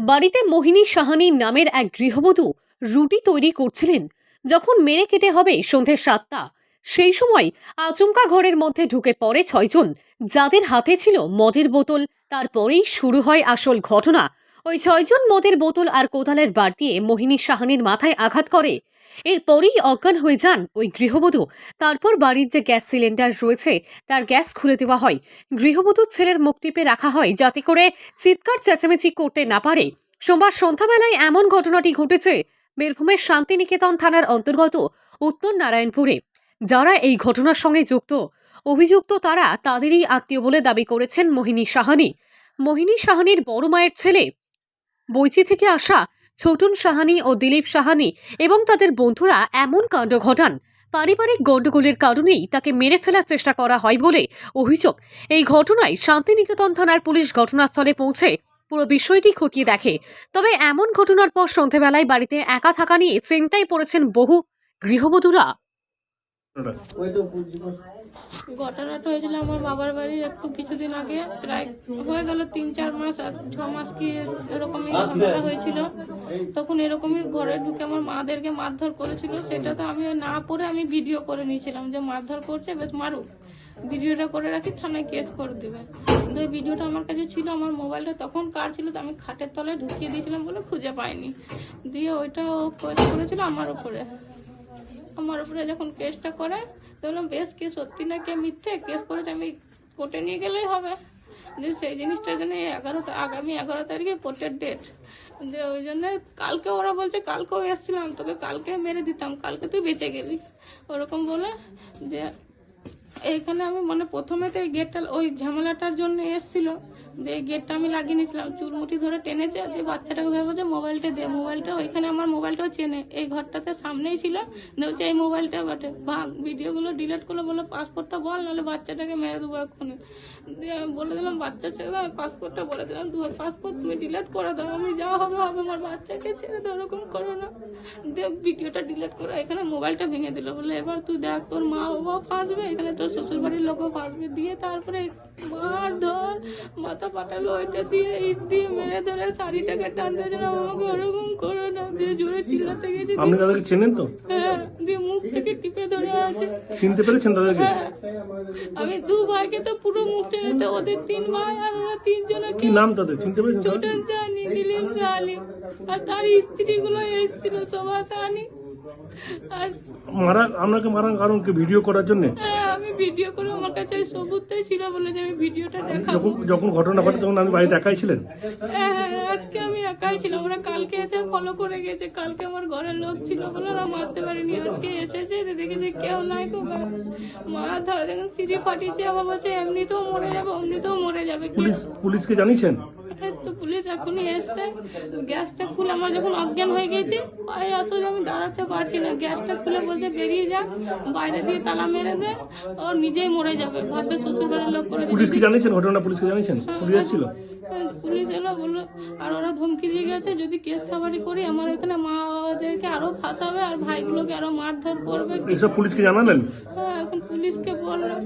বাড়িতে মোহিনী সাহানি নামের এক গৃহবধূ রুটি তৈরি করছিলেন। যখন মেরে কেটে হবে সন্ধে সাতটা, সেই সময় আচমকা ঘরের মধ্যে ঢুকে পড়ে ছয়জন। যাদের হাতে ছিল মদের বোতল, তারপরেই শুরু হয় আসল ঘটনা। ওই ছয়জন মদের বোতল আর কোদালের বার দিয়ে মোহিনী সাহানির মাথায় আঘাত করে। এরপরেই অজ্ঞান হয়ে যান ওই গৃহবধূ। তারপর বাড়ির যে গ্যাস সিলিন্ডার রয়েছে, তার গ্যাস খুলে দেওয়া হয়। গৃহবধূর ছেলের মুখ টিপে রাখা হয় যাতে করে চিৎকার চেঁচামেচি করতে না পারে। সোমবার সন্ধ্যাবেলায় এমন ঘটনাটি ঘটেছে। বীরভূমের শান্তিনিকেতন থানার অন্তর্গত উত্তর নারায়ণপুরে। যারা এই ঘটনার সঙ্গে যুক্ত, অভিযুক্ত তারা তাদেরই আত্মীয় বলে দাবি করেছেন মোহিনী সাহানি মোহিনী সাহানির বড় মায়ের ছেলে বৈচি থেকে আসা ছোটন সাহানি ও দিলীপ সাহানি এবং তাদের বন্ধুরা এমন কাণ্ড ঘটান। পারিবারিক গণ্ডগোলের কারণেই তাকে মেরে ফেলার চেষ্টা করা হয় বলে অভিযোগ। এই ঘটনায় শান্তিনিকেতন থানার পুলিশ ঘটনাস্থলে পৌঁছে পুরো বিষয়টি খতিয়ে দেখে। তবে এমন ঘটনার পর সন্ধেবেলায় বাড়িতে একা থাকা নিয়ে চিন্তায় পড়েছেন বহু গৃহবধূরা। ঘটনাটা? হয়েছিল আমার বাবার বাড়ির একটু কিছুদিন আগে, প্রায় হয়ে গেল তিন, চার মাস ছ মাস কি এরকমই ঘটনাটা হয়েছিল। তখন এরকমই ঘরে ঢুকে আমার মাদেরকে মারধর করেছিল সেটা তো আমি না পড়ে আমি ভিডিও করে নিয়েছিলাম যে মারধর করছে, বেশ মারুক। ভিডিওটা করে রাখি, থানায় কেস করে দেবে। তো ভিডিওটা আমার কাছে ছিল, আমার মোবাইলটা তখন কার ছিল তো আমি খাটের তলায় ঢুকিয়ে দিয়েছিলাম বলে খুঁজে পাইনি। দিয়ে ওইটা ও করেছিল আমার উপরে। আমার উপরে যখন কেসটা করে বললাম, বেশ কে সত্যি না কে মিথ্যে? কেস করেছে, আমি কোর্টে নিয়ে গেলেই হবে। যে সেই জিনিসটার জন্য এগারো আগামী এগারো তারিখে কোর্টের ডেট যে ওই জন্য কালকে ওরা বলছে, কালকেও এসেছিলাম, তোকে কালকে মেরে দিতাম, কালকে তুই বেঁচে গেলি। ওরকম বলে যে, এইখানে আমি মানে প্রথমে তো এই গেটটা ওই ঝামেলাটার জন্য এসেছিল। যে এই গেটটা আমি লাগিয়ে নিয়েছিলাম। চুলমুটি ধরে টেনেছে দিয়ে বাচ্চাটাকে ধরে বলছে, মোবাইলটা দে, মোবাইলটা ওইখানে আমার মোবাইলটাও চেনে। এই ঘরটাতে সামনেই ছিল। দিয়ে বলছে, এই মোবাইলটা বটে, ভাগ। ভিডিওগুলো ডিলিট করলে বলে পাসপোর্টটা বল, নাহলে বাচ্চাটাকে মেরে দেবো এক্ষুনি। দিয়ে আমি বলে দিলাম, বাচ্চা ছেড়ে দাও পাসপোর্টটা বলে দিলাম, দু পাসপোর্ট তুমি ডিলিট করে দাও, আমি যা হবে হবে, আমার বাচ্চাকে ছেড়ে দাও, ওরকম করো না। দিয়ে ভিডিওটা ডিলিট করে এখানে মোবাইলটা ভেঙে দিল। বলে এবার তুই দেখ, তোর মা বাবা ফাঁসবে, এখানে তোর শ্বশুর বাড়ির লোকও ফাঁসবে। দিয়ে তারপরে মার মাথা পাটালো ওইটা দিয়ে ইট দিয়ে মেরে ধরে শাড়িটাকে টানতে ছিলাম আমাকে ওরকম করো না দিয়ে জোরে চিল্লাতে গেছি আপনি তাদেরকে চেনেন তো? হ্যাঁ দিয়ে মুখ থেকে টিপে ধরে আছে। চিনতে পেরেছেন তাদেরকে হ্যাঁ আমি দু ভাইকে তো পুরো মুখ টেনেতে ওদের তিন ভাই আর ওরা তিনজনকে কি নাম তাদের? চিনতে পেরেছেন? ছোটন সাহানি দিলীপ সাহানি আর তার স্ত্রীগুলো এসেছিল শোভা সাহানি আর মারা আপনাকে মারার কারণ কি ভিডিও করার জন্য? হ্যাঁ, আমি ভিডিও করে আমার কাছে সবুজটাই ছিল বলে যে আমি ভিডিওটা দেখাবো। যখন যখন ঘটনা ঘটে তখন আমি বাড়িতে একাই ছিলেন? হ্যাঁ, হ্যাঁ, আজকে আমি একাই ছিলাম। ওরা কালকে এসে ফলো করে গেছে। কালকে আমার ঘরের লোক ছিল বলে ওরা মারতে পারেনি। আজকে এসেছে দেখেছে কেউ নাই তো মা ধরে দেখুন সিঁড়ি ফাটিয়েছে আবার বলছে এমনিতেও মরে যাবে অমনিতেও মরে যাবে। পুলিশ পুলিশকে জানিয়েছেন? পুলিশ এখনই এসছে গ্যাসটা খুলে আমার যখন অজ্ঞান হয়ে গেছে পায়ে যে আমি দাঁড়াতে পারছি না। গ্যাসটা খুলে বলতে বেরিয়ে যা বাইরে দিয়ে তালা মেরে দে ও নিজেই মরে যাবে। ভাববে শ্বশুর বাড়ির লোক করে পুলিশকে জানিয়েছেন? ঘটনা পুলিশকে জানিয়েছেন? পুলিশ এসেছিল? পুলিশ এলো বলল আর ওরা ধমকি দিয়ে গেছে যদি কেস খাবারি করি আমার এখানে মা বাবাদেরকে আরও ফাঁসাবে আর ভাইগুলোকে আরও মারধর করবে। এসব পুলিশকে জানালেন? হ্যাঁ এখন পুলিশকে বললাম